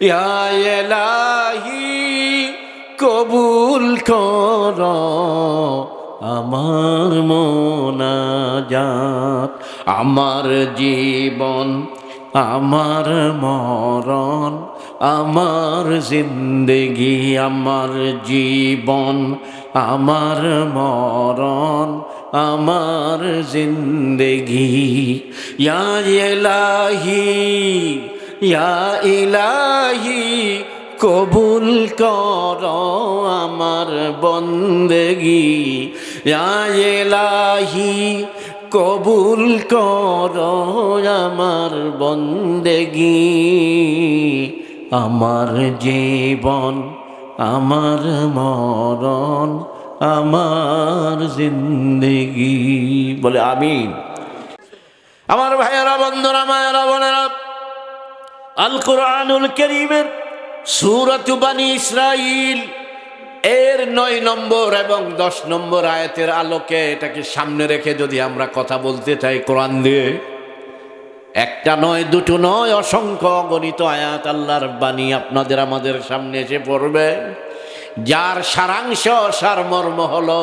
ইয়া এলাহি কবুল কর। আমার মোনাজাত, আমার জীবন, আমার মরণ, আমার জিন্দগি, আমার জীবন, আমার মরণ, আমার জিন্দগি। ইয়া ইলাহি ইয়া ইলাহি, কবুল কর আমার বন্দেগি। ইয়া ইলাহি, কবুল কর আমার বন্দেগি। আমার জীবন, আমার মরণ, আমার জিন্দেগি। বলে আমিন। আমার ভাইয়েরা, বন্ধুরা, মায়েরা, বোনেরা আল কোরআনুল করিমের সুরত বানী ইসরাইল এর নয় নম্বর এবং দশ নম্বর আয়াতের আলোকে এটাকে সামনে রেখে যদি আমরা কথা বলতে চাই কোরআন দিয়ে, একটা নয়, দুটো নয়, অসংখ্য গণিত আয়াত আল্লাহর বাণী আপনাদের আমাদের সামনে এসে পড়বে। যার সারাংশ সারমর্ম হলো,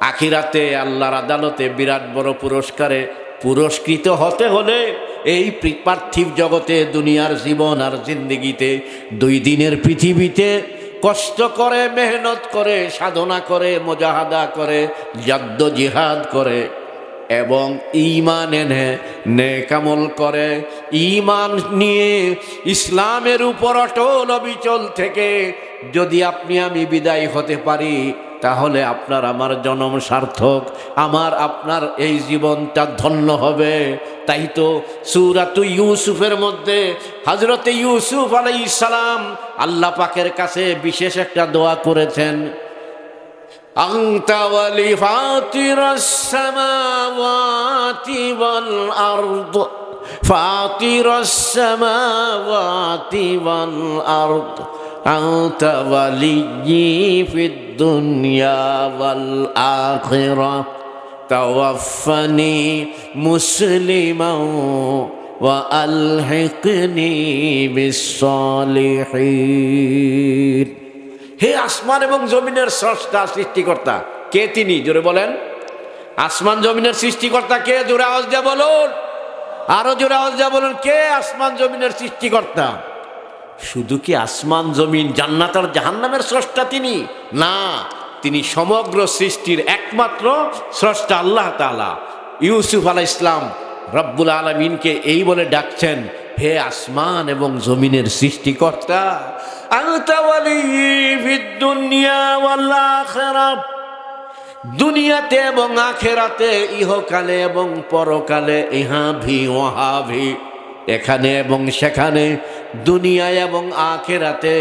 আখিরাতে আল্লাহর আদালতে বিরাট বড় পুরস্কারে পুরস্কৃত হতে হলে এই পার্থিব জগতে, দুনিয়ার জীবন আর জিন্দিগিতে, দুই দিনের পৃথিবীতে কষ্ট করে, মেহনত করে, সাধনা করে, মোজাহাদা করে জাদ্দ জিহাদ করে এবং ইমান এনে নেকামল করে। ইমান নিয়ে ইসলামের উপর অটল অবিচল থেকে যদি আপনি আমি বিদায় হতে পারি তাহলে আপনার আমার জনম সার্থক আমার আপনার এই জীবনটা ধন্য হবে তাই তো সুরাত ইউসুফের মধ্যে হজরতে ইউসুফ আলাই সালাম আল্লাহ পাকের কাছে বিশেষ একটা দোয়া করেছেন أنت ولي فاطر السماوات والأرض فاطر السماوات والأرض أنت ولي في الدنيا والآخرة توفني مسلما وألحقني بالصالحين হে আসমান এবং জমিনের স্রষ্টা সৃষ্টিকর্তা কে তিনি জোরে বলেন আসমান জমিনের সৃষ্টিকর্তা কে জোরে আওয়াজ দিয়ে বলুন আরো জোরে আওয়াজ দিয়ে বলুন কে আসমান জমিনের সৃষ্টিকর্তা শুধু কি আসমান জমিন জান্নাত আর জাহান্নামের স্রষ্টা তিনি? না, তিনি সমগ্র সৃষ্টির একমাত্র স্রষ্টা আল্লাহ তাআলা। ইউসুফ আলাহ ইসলাম রব্বুল আলমিনকে এই বলে ডাকছেন, হে আসমান এবং জমিনের সৃষ্টিকর্তা দুনিয়াতে এবং আখেরাতে ইহকালে এবং পরকালে ইহা ভি ভি এখানে এবং সেখানে দুনিয়ায় এবং আখেরাতে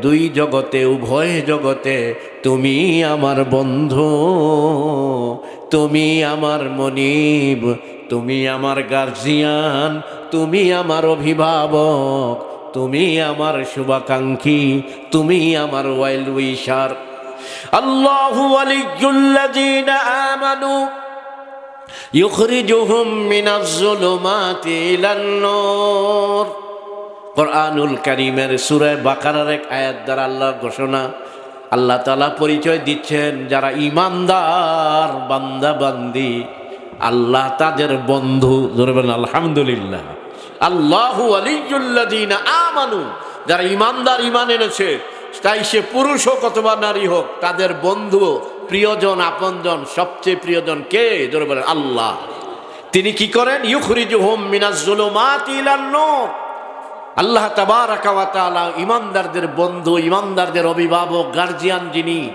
দুই জগতে উভয় জগতে তুমি আমার বন্ধু তুমি আমার মনিব তুমি আমার গার্জিয়ান তুমি আমার অভিভাবক তুমি আমার শুভাকাঙ্ক্ষী তুমি আমার ওয়াইল উইশার الله ولي الذين آمنوا يخرجهم من الظلمات إلى النور কোরআনুল কারিমের সুরায় বাকারার এক আয়াত দ্বারা আল্লাহর ঘোষণা, আল্লাহ তালা পরিচয় দিচ্ছেন, যারা ইমানদার বান্দা বান্দি আল্লাহ তাদের বন্ধু ধরে বলেন আলহামদুলিল্লাহ। আল্লাহু আমানু, যারা ইমানদার ইমান এনেছে, তাই সে পুরুষ হোক অথবা নারী হোক, তাদের বন্ধু, প্রিয়জন, আপনজন, সবচেয়ে প্রিয়জন কে? ধরে বলেন আল্লাহ। তিনি কি করেন? ইউখরিজুহুম মিনাজ জুলুমাত আল্লাহ তাবারাকাওয়াতালা ইমানদারদের বন্ধু, ইমানদারদের অভিভাবক গার্জিয়ান যিনি,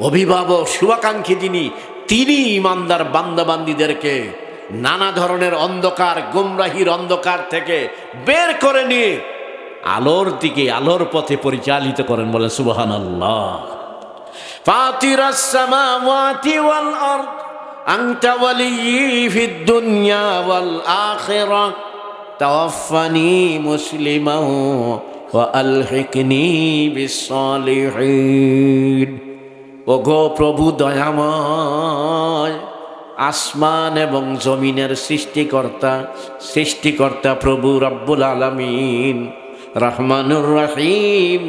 অভিভাবক, শুভাকাঙ্ক্ষী যিনি, তিনি ইমানদার বান্দাবান্দিদেরকে নানা ধরনের অন্ধকার, গুমরাহির অন্ধকার থেকে বের করে নিয়ে আলোর দিকে, আলোর পথে পরিচালিত করেন বলে সুবহান আল্লাহ দুনিয়া তাওয়াফানি মুসলিমাহ আলহিকনি বিসলিহীন ওগো প্রভু দয়াময়, আসমান এবং জমিনের সৃষ্টিকর্তা সৃষ্টিকর্তা প্রভু রব্বুল আলমিন। রহমানুর রহিম,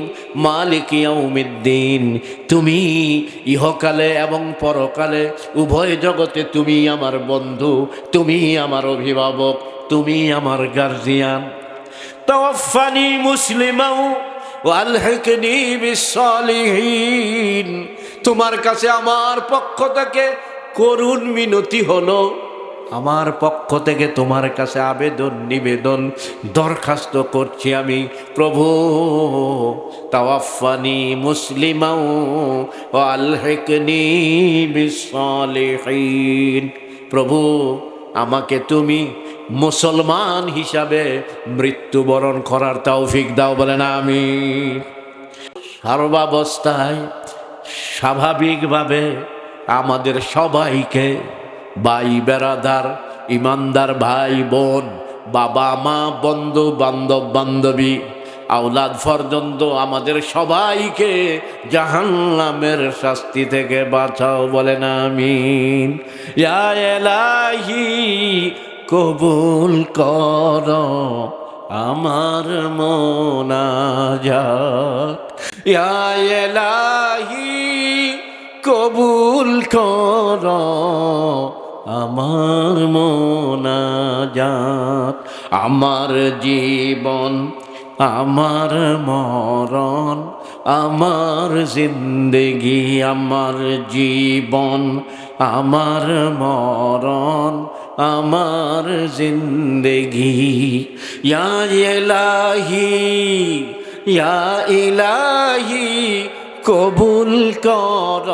মালিক ইয়ৌমিদ্দিন তুমি ইহকালে এবং পরকালে, উভয় জগতে তুমি আমার বন্ধু, তুমি আমার অভিভাবক। তুমি আমার গার্জিয়ান তাওয়াফানি মুসলিমাও ওয়ালহিকনি বিসসালিহিন তোমার কাছে আমার পক্ষ থেকে করুণ মিনতি হলো। আমার পক্ষ থেকে তোমার কাছে আবেদন, নিবেদন দরখাস্ত করছি আমি। প্রভু তাওয়াফানি মুসলিমাও আলহেকনি বিসলিহীন প্রভু, আমাকে তুমি মুসলমান হিসাবে মৃত্যুবরণ করার তৌফিক দাও বলেন আমি সর্বাবস্থায় স্বাভাবিকভাবে আমাদের সবাইকে ভাই বেড়াদার ইমানদার ভাই, বোন, বাবা, মা, বন্ধু, বান্ধব, বান্ধবী, আওলাদ পর্যন্ত আমাদের সবাইকে জাহান্নামের শাস্তি থেকে বাঁচাও বলেন আমিন। ইয়া এলাহি কবুল কর, আমার মোনাজাত ইয়া এলাহি কবুল কর, আমার মোনাজাত আমার জীবন, আমার মরণ, আমার জিন্দগি, আমার জীবন, আমার মরণ আমার জিন্দগি। ইয়া ইলাহি ইয়া ইলাহি, কবুল কর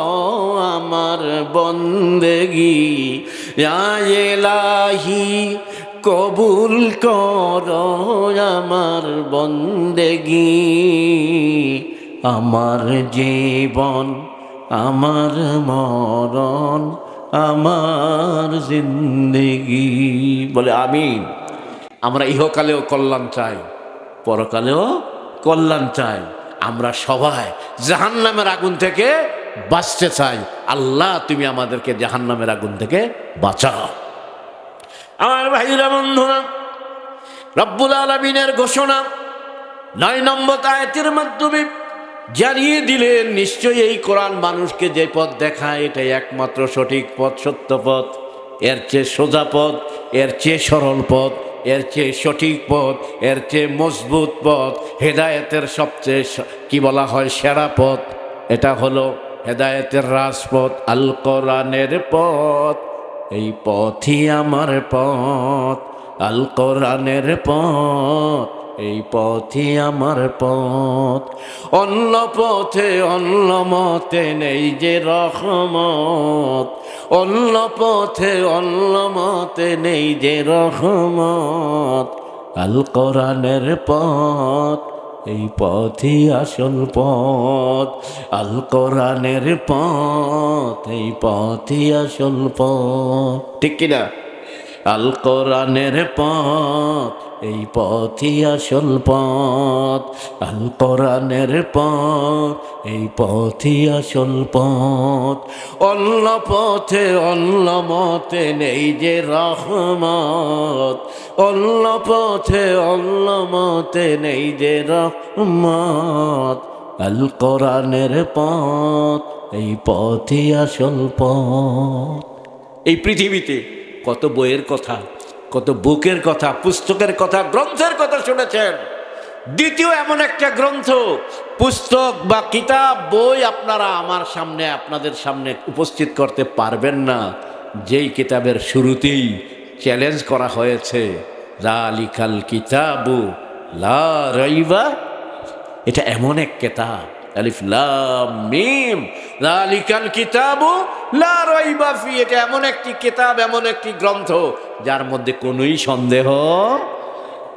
আমার বন্দেগি। ইয়া ইলাহি, কবুল কর আমার বন্দেগি। আমার জীবন, আমার মরণ আমার জিন্দেগি। বলে, আমিন। আমরা ইহকালেও কল্যাণ চাই, পরকালেও কল্যাণ চাই। আমরা সবাই জাহান্নামের আগুন থেকে বাঁচতে চাই। আল্লাহ, তুমি আমাদেরকে জাহান্নামের আগুন থেকে বাঁচাও। আমার ভাইরা, বন্ধুরা, রব্বুল আলমিনের ঘোষণা নয় নম্বর আয়াতের মাধ্যমে জানিয়ে দিলেন, নিশ্চয়ই এই কোরআন মানুষকে যে পথ দেখায়, এটাই একমাত্র সঠিক পথ, সত্য পথ। এর চেয়ে সোজা পথ, এর চেয়ে সরল পথ, এর চেয়ে সঠিক পথ, এর চেয়ে মজবুত পথ, হেদায়েতের সবচেয়ে কি বলা হয়, সেরা পথ। এটা হলো হেদায়েতের রাজপথ, আল কোরআনের পথ। এই পথই আমার পথ, আল কোরআনের পথ। এই পথই আমার পথ। অন্য পথে অন্য মতে নেই যে রহমত। অন্য পথে অন্য মতে নেই যে রহমত। আল কোরআনের পথ, এই পথই আসল পথ। আল কোরআনের পথ, এই পথই আসল পথ। ঠিক কিনা? আল কোরআনের পথ, এই পথই আসল পথ। আল কোরআনের পথ, এই পথই আসল পথ। অন্য পথে, অন্য মতে নেই যে রহমত। অন্য পথে, অন্য মতে নেই যে রহমত। আল কোরআনের পথ, এই পথই আসল পথ। এই পৃথিবীতে কত বইয়ের কথা, কত বুকের কথা, পুস্তকের কথা, গ্রন্থের কথা শুনেছেন। দ্বিতীয় এমন একটা গ্রন্থ, পুস্তক বা কিতাব, বই আপনারা আমার সামনে, আপনাদের সামনে উপস্থিত করতে পারবেন না। যেই কিতাবের শুরুতেই চ্যালেঞ্জ করা হয়েছে লালিকাল কিতাবু লা রইবা এটা এমন এক কেতাব। আলিফ লাম মিম। লালিকাল কিতাবু লা রাইবা ফি। এটা এমন একটি কিতাব, এমন একটি গ্রন্থ, যার মধ্যে কোনোই সন্দেহ।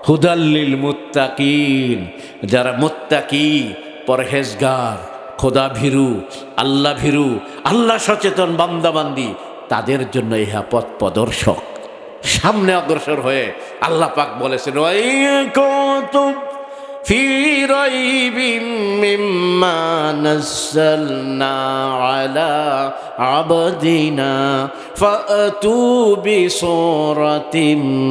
হুদাল্লিল মুত্তাকিন। যারা মুত্তাকি, পরহেজগার খোদা ভীরু আল্লাহ ভীরু আল্লাহ সচেতন বান্দাবান্দি, তাদের জন্য ইহা পথ প্রদর্শক। সামনে অগ্রসর হয়ে আল্লাহ পাক বলেছেন "ওয়াই কুনতুম في ريب مما نزلنا على عبدنا فأتوا بصورة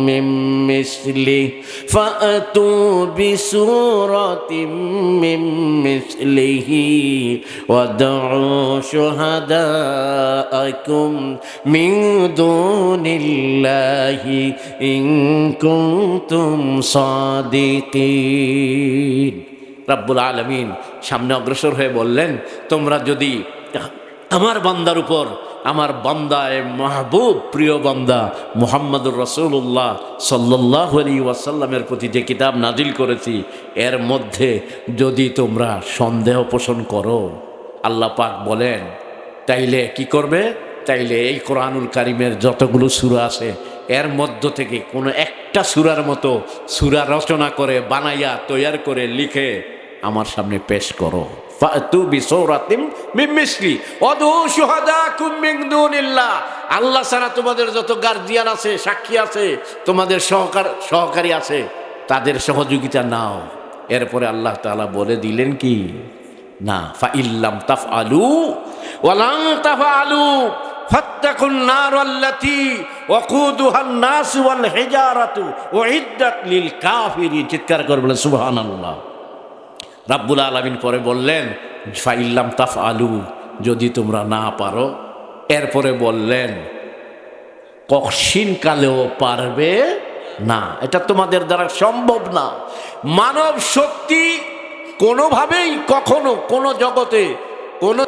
من مثله فأتوا بسورة من مثله ودعوا شهداءكم من دون الله إن كنتم صادقين রাব্বুল আলমিন সামনে অগ্রসর হয়ে বললেন তোমরা যদি আমার বান্দার উপর, আমার বান্দায় মাহবুব, প্রিয় বান্দা মুহাম্মদুর রসুল্লাহ সাল্লাহ আলী ওয়াসাল্লামের প্রতি যে কিতাব নাজিল করেছি, এর মধ্যে যদি তোমরা সন্দেহ পোষণ করো, আল্লাহ পাক বলেন, তাইলে কি করবে? তাইলে এই কোরআনুল কারিমের যতগুলো সুরা আছে, এর মধ্য থেকে কোনো একটা সুরার মতো সুরা রচনা করে, বানাইয়া, তৈয়ার করে লিখে আমার সামনে পেশ করো। আল্লাহ ছাড়া তোমাদের যত গার্জিয়ান আছে, সাক্ষী আছে, তোমাদের সহকার সহকারী আছে, তাদের সহযোগিতা নাও। এরপরে আল্লাহ তাআলা বলে দিলেন কি? না ফা ইল্লাম তাফ আলু ওয়ালাং তাফ আলু আল্লাতি ওয়াকুদুহান নাস ওয়াল হিজারাতু উইদ্দাত লিল কাফিরিন। চিৎকার করে বলে, সুবহানাল্লাহ। রাব্বুল আলমিন পরে বললেন, ফাইল্লাম তাফ আলু যদি তোমরা না পারো। এরপরে বললেন কক্সিন কালেও পারবে না। এটা তোমাদের দ্বারা সম্ভব না। মানব শক্তি কোনোভাবেই কখনো কোনো জগতে কোনো